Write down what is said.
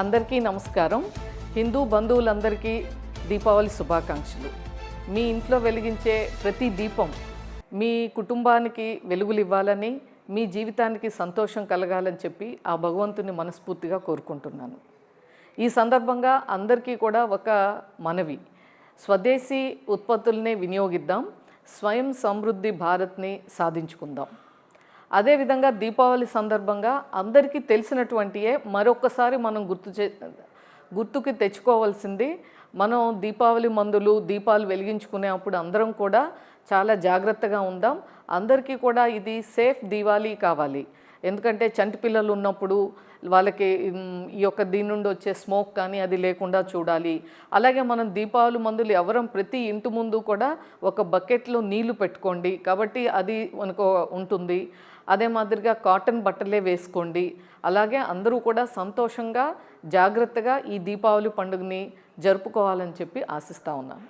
అందరికీ నమస్కారం. హిందూ బంధువులందరికీ దీపావళి శుభాకాంక్షలు. మీ ఇంట్లో వెలిగించే ప్రతి దీపం మీ కుటుంబానికి వెలుగులు ఇవ్వాలని మీ జీవితానికి సంతోషం కలగాలని చెప్పి ఆ భగవంతుని మనస్ఫూర్తిగా కోరుకుంటున్నాను. ఈ సందర్భంగా అందరికీ కూడా ఒక మనవి. స్వదేశీ ఉత్పత్తులనే వినియోగిద్దాం స్వయం సమృద్ధి భారత్ని సాధించుకుందాం. అదేవిధంగా దీపావళి సందర్భంగా అందరికీ తెలిసినటువంటియే మరొకసారి మనం గుర్తు చే గుర్తుకి తెచ్చుకోవాల్సింది. మనం దీపావళి మందులు దీపాలు వెలిగించుకునేప్పుడు అందరం కూడా చాలా జాగ్రత్తగా ఉందాం. అందరికీ కూడా ఇది సేఫ్ దీవాలి కావాలి. ఎందుకంటే చంటి పిల్లలు ఉన్నప్పుడు వాళ్ళకి ఈ యొక్క దీని నుండి వచ్చే స్మోక్ కానీ అది లేకుండా చూడాలి. అలాగే మనం దీపావళి మందులు ఎవరం ప్రతి ఇంటి ముందు కూడా ఒక బకెట్లో నీళ్ళు పెట్టుకోండి. కాబట్టి అది మనకు ఉంటుంది. అదే మాదిరిగా కాటన్ బట్టలే వేసుకోండి. అలాగే అందరూ కూడా సంతోషంగా జాగ్రత్తగా ఈ దీపావళి పండుగని జరుపుకోవాలని చెప్పి ఆశిస్తా ఉన్నాను.